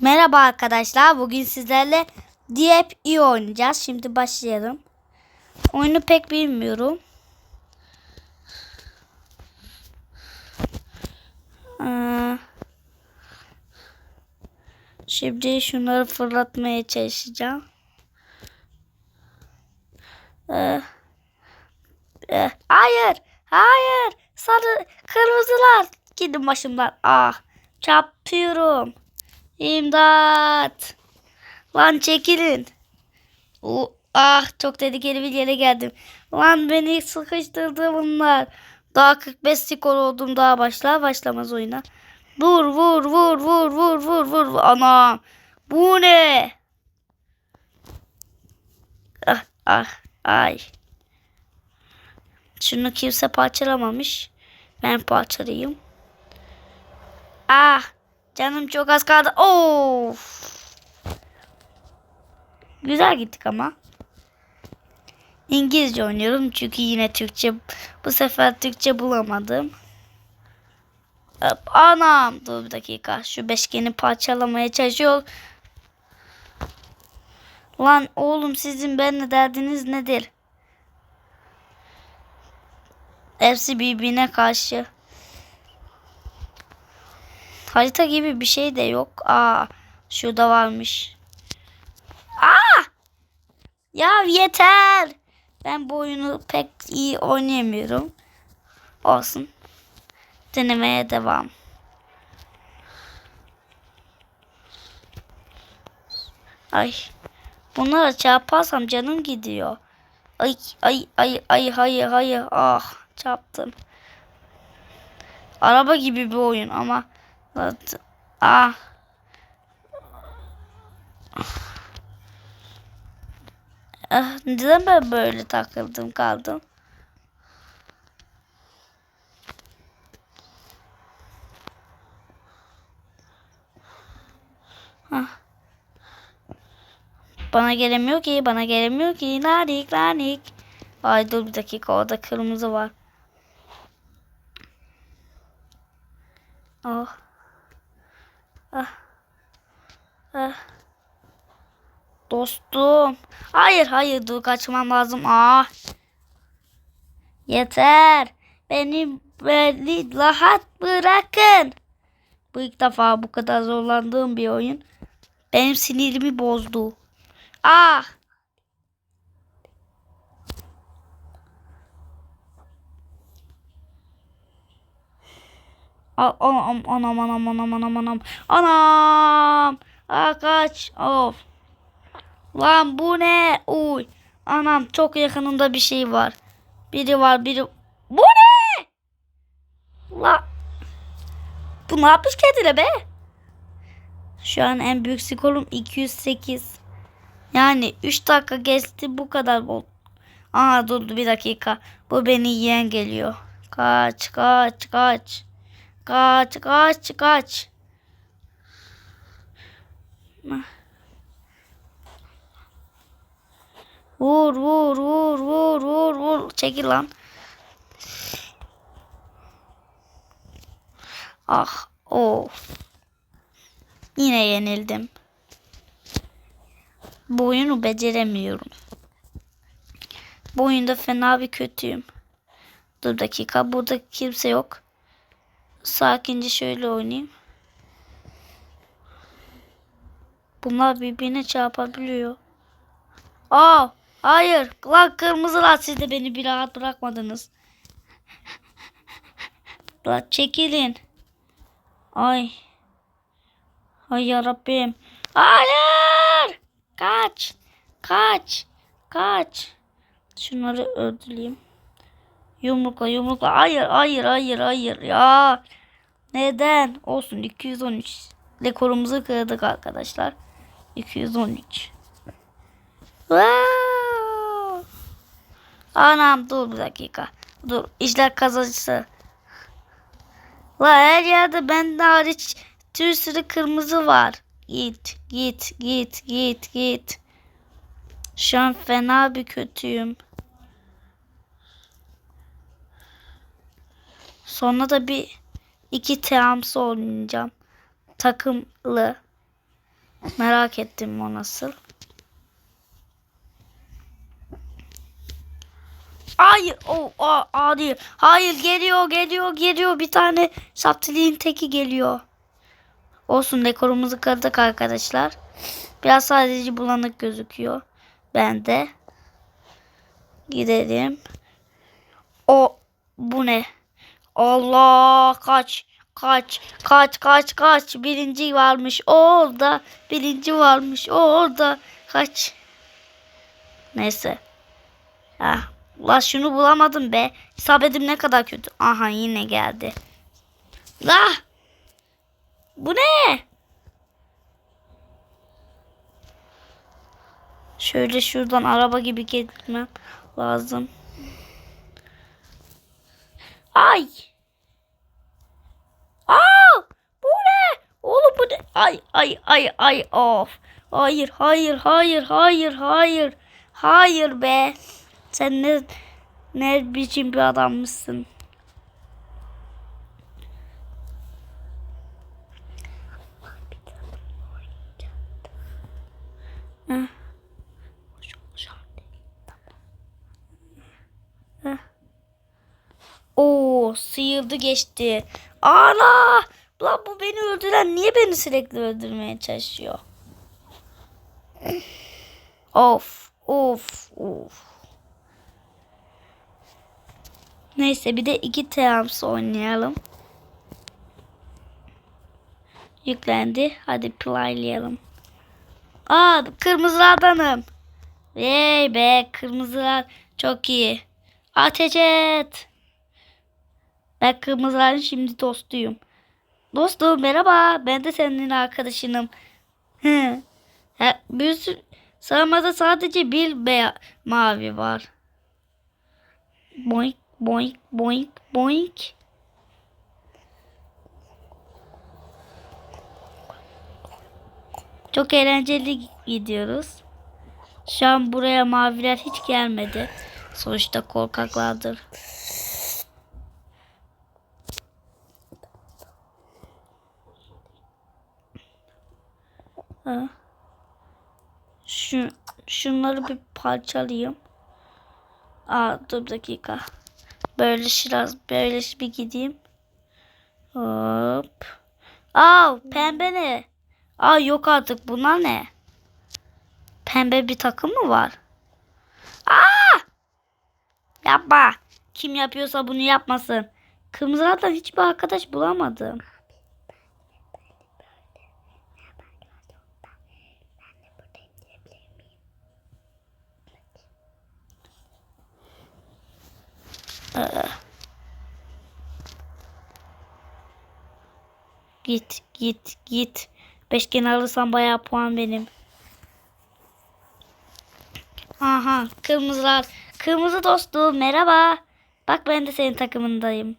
Merhaba arkadaşlar. Bugün sizlerle Diep iyi oynayacağız. Şimdi başlayalım. Oyunu pek bilmiyorum. Ee, Şimdi şunları fırlatmaya çalışacağım. Ee, e, hayır, hayır. Sarı, kırmızılar. Gidin başımdan. Ah, çarpıyorum. İmdat. Lan çekilin. O, ah çok tehlikeli bir yere geldim. Lan beni sıkıştırdı bunlar. Daha 45 skor oldum daha başlar başlamaz oyuna. Vur vur vur vur vur vur vur. Ana. Bu ne? Ah ah ay. Şunu kimse parçalamamış. Ben parçalayayım. Ah. Canım çok az kaldı. Of. Güzel gittik ama. İngilizce oynuyorum çünkü yine Türkçe bu sefer Türkçe bulamadım. Hop, Anam dur bir dakika şu beşgeni parçalamaya çalışıyor. Lan oğlum sizin benimle derdiniz nedir? Hepsi birbirine karşı. Harita gibi bir şey de yok. Aa, şurada varmış. Aa! Ya yeter. Ben bu oyunu pek iyi oynayamıyorum. Olsun. Denemeye devam. Ay. Bunlara çarparsam canım gidiyor. Ay ay ay ay hayır hayır ah çarptım. Araba gibi bir oyun ama ah Ah, neden ben böyle takıldım kaldım? Ah. Bana gelemiyor ki, bana gelemiyor ki. Lanik, lanik. Ay dur bir dakika, orada kırmızı var. Oh. Ah. Ah. Dostum. Hayır hayır dur kaçmam lazım. Ah. Yeter. Beni beni rahat bırakın. Bu ilk defa bu kadar zorlandığım bir oyun. Benim sinirimi bozdu. Ah. Anam anam anam anam anam anam anam. Kaç. Of. Lan bu ne? Uy. Anam çok yakınında bir şey var. Biri var biri. Bu ne? La. Bu ne yapmış kendine be? Şu an en büyük skorum 208. Yani 3 dakika geçti bu kadar bol. Aha durdu bir dakika. Bu beni yiyen geliyor. Kaç kaç kaç. Kaç kaç kaç. Vur vur vur vur vur vur. Çekil lan. Ah of. Yine yenildim. Bu oyunu beceremiyorum. Bu oyunda fena bir kötüyüm. Dur dakika burada kimse yok. Sakince şöyle oynayayım. Bunlar birbirine çarpabiliyor. Aa, hayır. Lan kırmızılar siz de beni bir rahat bırakmadınız. Lan çekilin. Ay. Ay yarabbim. Hayır. Kaç. Kaç. Kaç. Şunları öldüreyim. Yumrukla yumrukla. Hayır hayır hayır hayır ya. Neden? Olsun 213. Rekorumuzu kırdık arkadaşlar. 213. Wow. Anam dur bir dakika. Dur işler kazanısı. La her yerde bende hariç bir sürü kırmızı var. Git git git git git. Şu an fena bir kötüyüm. Sonra da bir iki teamsı oynayacağım. Takımlı. Merak ettim o nasıl. Hayır. O a, a değil. Hayır geliyor geliyor geliyor. Bir tane şaptiliğin teki geliyor. Olsun dekorumuzu kırdık arkadaşlar. Biraz sadece bulanık gözüküyor. Ben de. Gidelim. O bu ne? Allah kaç kaç kaç kaç kaç. Birinci varmış orada birinci varmış orada. Kaç. Neyse. Ha la şunu bulamadım be. İsabetim ne kadar kötü. Aha yine geldi. La bu ne? Şöyle şuradan araba gibi gitmem lazım. Ay Aa! Bu ne? Oğlum bu ne? Ay ay ay ay of. Hayır hayır hayır hayır hayır. Hayır be. Sen ne ne biçim bir adammışsın. Heh. Heh. Oo, sıyırdı geçti. Ana! Lan bu beni öldüren niye beni sürekli öldürmeye çalışıyor? Of, of, of. Neyse bir de iki teams oynayalım. Yüklendi. Hadi playlayalım. Aa kırmızılardanım. Vey be kırmızılar çok iyi. Ateş et. Ben kırmızıların şimdi dostuyum. Dostum merhaba. Ben de senin arkadaşınım. Ha, bir sürü, sırmada sadece bir beyaz mavi var. Boink boink boink boink. Çok eğlenceli gidiyoruz. Şu an buraya maviler hiç gelmedi. Sonuçta korkaklardır. Ha. Şu, şunları bir parçalayayım. Aa, dur bir dakika. Böyle biraz böyle bir gideyim. Hop. Aa, pembe ne? Aa yok artık bunlar ne? Pembe bir takım mı var? Aa! Yapma. Kim yapıyorsa bunu yapmasın. Kırmızılardan hiçbir arkadaş bulamadım. Git git git. Beşgen alırsam bayağı puan benim. Aha kırmızılar. Kırmızı dostum merhaba. Bak ben de senin takımındayım.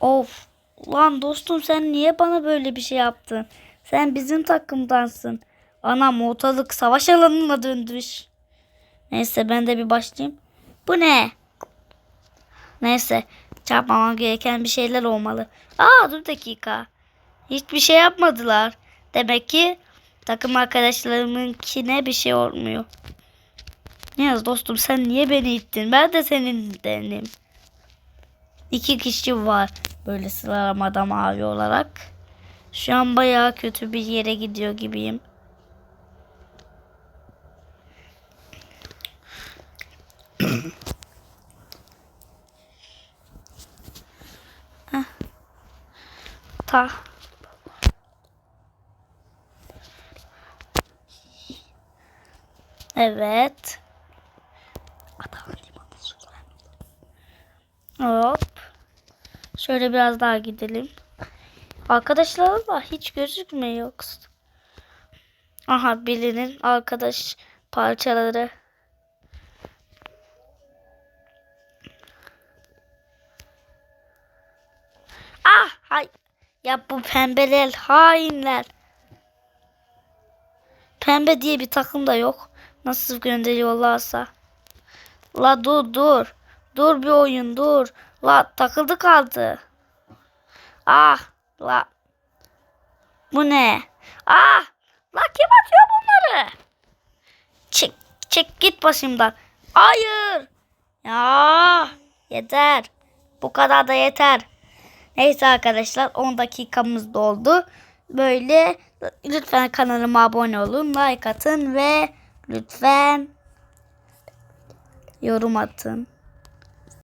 Of. Lan dostum sen niye bana böyle bir şey yaptın? Sen bizim takımdansın. Anam ortalık savaş alanına döndürüş. Neyse ben de bir başlayayım. Bu ne? Neyse çarpmamam gereken bir şeyler olmalı. Aa dur dakika. Hiçbir şey yapmadılar. Demek ki takım arkadaşlarımınkine bir şey olmuyor. Niyaz dostum sen niye beni ittin? Ben de senindenim. İki kişi var böyle sıralamada mavi olarak. Şu an bayağı kötü bir yere gidiyor gibiyim. Ta. Evet. Hop. Şöyle biraz daha gidelim. Arkadaşlar var hiç gözükmüyor. Aha birinin arkadaş parçaları. Bu pembeler hainler. Pembe diye bir takım da yok. Nasıl gönderiyorlarsa. La dur dur. Dur bir oyun dur. La takıldı kaldı. Ah la. Bu ne? Ah la kim atıyor bunları? Çek çek git başımdan. Hayır. Ya yeter. Bu kadar da yeter. Neyse arkadaşlar 10 dakikamız doldu. Böyle lütfen kanalıma abone olun, like atın ve lütfen yorum atın.